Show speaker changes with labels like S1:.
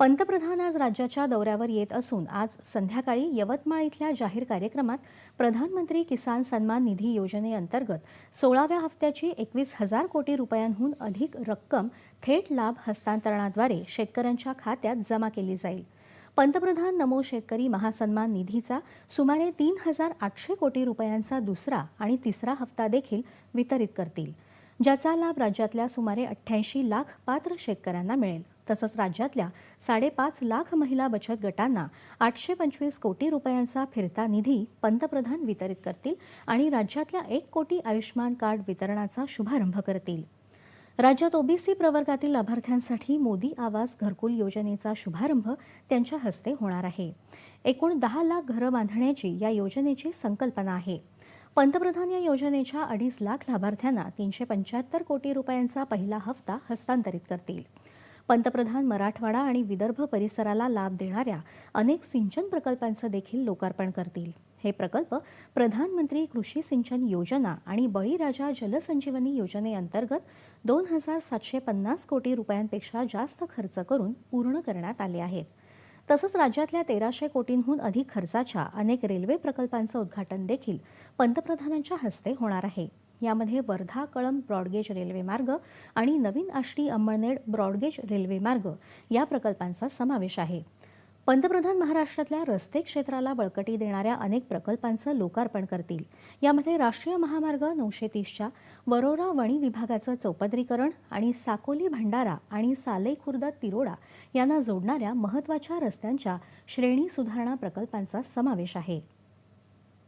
S1: पंतप्रधान आज राज्याच्या दौऱ्यावर येत असून आज संध्याकाळी यवतमाळ इथल्या जाहीर कार्यक्रमात प्रधानमंत्री किसान सन्मान निधी योजनेअंतर्गत सोळाव्या हप्त्याची एकवीस हजार कोटी रुपयांहून अधिक रक्कम थेट लाभ हस्तांतरणाद्वारे शेतकऱ्यांच्या खात्यात जमा केली जाईल. पंतप्रधान नमो शेतकरी महासन्मान निधीचा सुमारे तीन हजार आठशे कोटी रुपयांचा दुसरा आणि तिसरा हप्ता देखील वितरित करतील ज्याचा लाभ राज्यातल्या सुमारे अठ्ठ्याऐंशी लाख पात्र शेतकऱ्यांना मिळेल. तसंच राज्यातल्या साडेपाच लाख महिला बचत गटांना आठशे पंचवीस कोटी रुपयांचा फिरता निधी पंतप्रधान वितरित करतील आणि राज्यातल्या एक कोटी आयुष्मान कार्ड वितरणाचा शुभारंभ करतील. राज्यात ओबीसी प्रवर्गातील लाभार्थ्यांसाठी मोदी आवास घरकुल योजनेचा शुभारंभ त्यांच्या हस्ते होणार आहे. एकूण दहा लाख घरं बांधण्याची या योजनेची संकल्पना आहे. पंतप्रधान या योजनेच्या अडीच लाख लाभार्थ्यांना तीनशे पंच्याहत्तर कोटी रुपयांचा पहिला हप्ता हस्तांतरित करतील. पंतप्रधान मराठवाडा आणि विदर्भ परिसराला लाभ देणाऱ्या अनेक सिंचन प्रकल्पांचं देखील लोकार्पण करतील. हे प्रकल्प प्रधानमंत्री कृषी सिंचन योजना आणि बळीराजा जलसंजीवनी योजनेअंतर्गत दोन हजार सातशे पन्नास कोटी रुपयांपेक्षा जास्त खर्च करून पूर्ण करण्यात आले आहेत. तसंच राज्यातल्या तेराशे कोटींहून अधिक खर्चाच्या अनेक रेल्वे प्रकल्पांचं उद्घाटन देखील पंतप्रधानांच्या हस्ते होणार आहे. यामध्ये वर्धा कळंब ब्रॉडगेज रेल्वे मार्ग आणि नवीन Ashti Amalner broad gauge railway मार्ग या प्रकल्पांचा समावेश आहे. पंतप्रधान महाराष्ट्रातल्या रस्ते क्षेत्राला बळकटी देणाऱ्या अनेक प्रकल्पांचं लोकार्पण करतील. यामध्ये राष्ट्रीय महामार्ग नऊशे तीसच्या वरोरा वणी विभागाचं चौपदरीकरण आणि साकोली भंडारा आणि साले खुर्द तिरोडा यांना जोडणाऱ्या महत्त्वाच्या रस्त्यांच्या श्रेणी सुधारणा प्रकल्पांचा समावेश आहे.